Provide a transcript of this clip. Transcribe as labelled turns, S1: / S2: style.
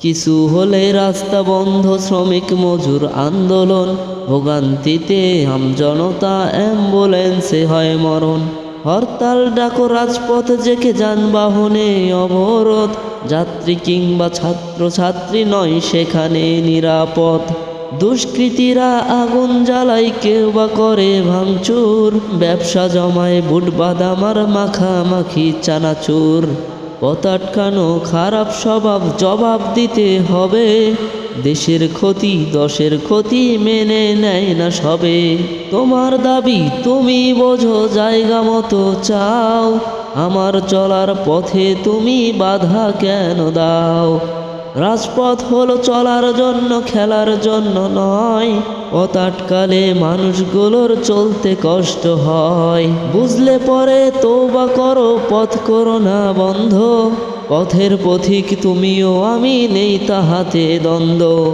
S1: কিছু হলে রাস্তা বন্ধ, শ্রমিক মজুর আন্দোলন। ভোগান্তিতে আমজনতা অ্যাম্বুলেন্সে হয় মরণ। হরতাল ডাকো রাজপথ জেকে যানবাহনে অবরোধ। যাত্রী কিংবা ছাত্র ছাত্রী নয়, সেখানে নিরাপদ। দুষ্কৃতীরা আগুন জ্বালাই কেউ বা করে ভাঙচুর। ব্যবসা জমায়, বুট, বাদাম আর মাখামাখি, চানাচুর। আটকানো খারাপ স্বভাব জবাব দিতে হবে। দেশের ক্ষতি, দশের ক্ষতি মেনে নেয় না সবে। তোমার দাবি তুমি বোঝো, জায়গা মতো চাও। আমার চলার পথে তুমি বাধা কেন দাও? রাজপথ হলো চলার জন্য, খেলার জন্য নয়। ও তাটকালে মানুষগুলোর চলতে কষ্ট হয়। বুঝলে পরে তৌবা করো, পথ করো না বন্ধ। পথের পথিক তুমিও, আমি নেই তাহাতে দ্বন্দ্ব।